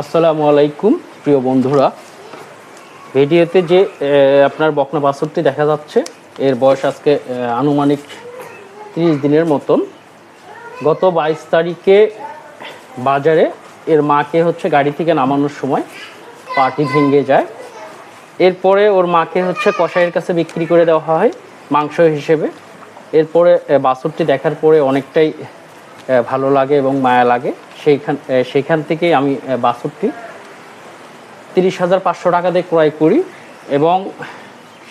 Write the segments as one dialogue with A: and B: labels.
A: আসসালামু আলাইকুম প্রিয় বন্ধুরা। ভিডিওতে যে আপনার বকনা বাছুরটি দেখা যাচ্ছে এর বয়স আজকে আনুমানিক তিরিশ দিনের মতন। গত বাইশ তারিখে বাজারে এর মাকে হচ্ছে গাড়ি থেকে নামানোর সময় পাটি ভেঙে যায়। এরপরে ওর মাকে হচ্ছে কসাইয়ের কাছে বিক্রি করে দেওয়া হয় মাংস হিসেবে। এরপরে আহ, বাছুরটি দেখার পরে অনেকটাই ভালো লাগে এবং মায়া লাগে। সেইখান সেইখান থেকেই আমি বাছুরটি তিরিশ হাজার পাঁচশো টাকা দিয়ে ক্রয় করি এবং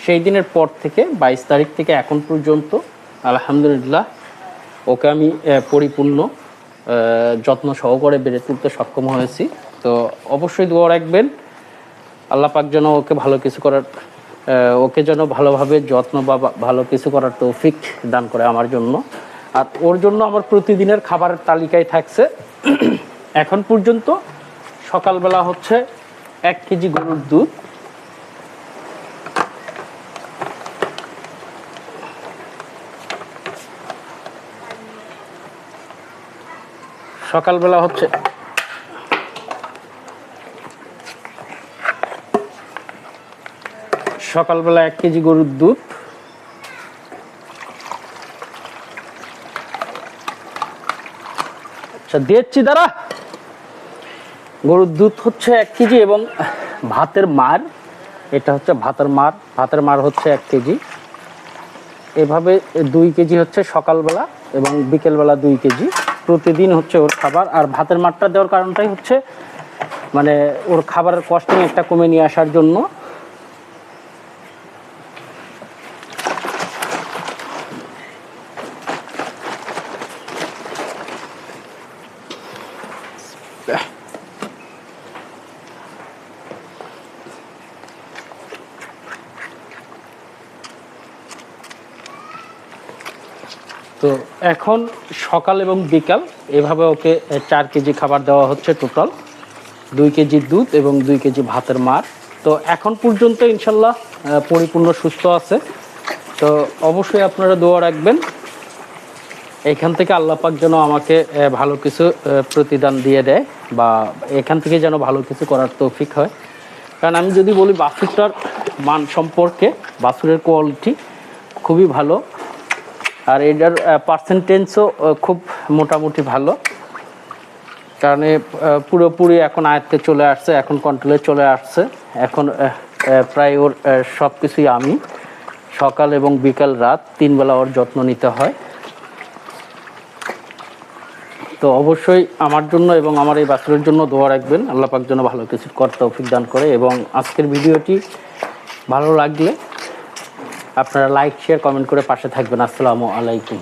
A: সেই দিনের পর থেকে, বাইশ তারিখ থেকে এখন পর্যন্ত, আলহামদুলিল্লাহ, ওকে আমি পরিপূর্ণ যত্ন সহকারে বেড়ে তুলতে সক্ষম হয়েছি। তো অবশ্যই দোয়া রাখবেন। আল্লাহ পাক যেন ওকে ভালো কিছু করার ওকে যেন ভালোভাবে যত্ন বা- ভালো কিছু করার তৌফিক দান করে আমার জন্য। আর ওর জন্য আমার প্রতিদিনের খাবারের তালিকায় থাকছে। এখন পর্যন্ত সকালবেলা হচ্ছে এক কেজি গরুর দুধ। সকালবেলা হচ্ছে সকালবেলা এক কেজি গরুর দুধ। আচ্ছা দিচ্ছি দাঁড়া। গরুর দুধ হচ্ছে এক কেজি এবং ভাতের মার, এটা হচ্ছে ভাতের মার ভাতের মার হচ্ছে এক কেজি। এভাবে দুই কেজি হচ্ছে সকালবেলা এবং বিকেলবেলা দুই কেজি। প্রতিদিন হচ্ছে ওর খাবার, আর ভাতের মারটা দেওয়ার কারণটাই হচ্ছে মানে ওর খাবারের কস্টিং একটা কমে নিয়ে আসার জন্য তো এখন সকাল এবং বিকাল এভাবে ওকে চার কেজি খাবার দেওয়া হচ্ছে টোটাল। দুই কেজি দুধ এবং দুই কেজি ভাতের মার। তো এখন পর্যন্ত ইনশাল্লাহ পরিপূর্ণ সুস্থ আছে। তো অবশ্যই আপনারা দোয়া রাখবেন। এখান থেকে আল্লাহ পাক যেন আমাকে ভালো কিছু প্রতিদান দিয়ে দেয় বা এখান থেকে যেন ভালো কিছু করার তৌফিক হয়। কারণ আমি যদি বলি বাছুরটার মান সম্পর্কে, বাছুরের কোয়ালিটি খুবই ভালো আর এটার পার্সেন্টেজও খুব মোটামুটি ভালো। কারণ পুরোপুরি এখন আয়ত্তে চলে আসছে, এখন কন্ট্রোলে চলে আসছে। এখন প্রায় ওর সব কিছুই আমি সকাল এবং বিকাল রাত তিনবেলা ওর যত্ন নিতে হয়। তো অবশ্যই আমার জন্য এবং আমার এই বাছুরের জন্য দোয়া রাখবেন। আল্লাহ পাক যেন ভালো কিছু কর্তা তৌফিক দান করে এবং আজকের ভিডিওটি ভালো লাগলে আপনারা লাইক শেয়ার কমেন্ট করে পাশে থাকবেন। আসসালামু আলাইকুম।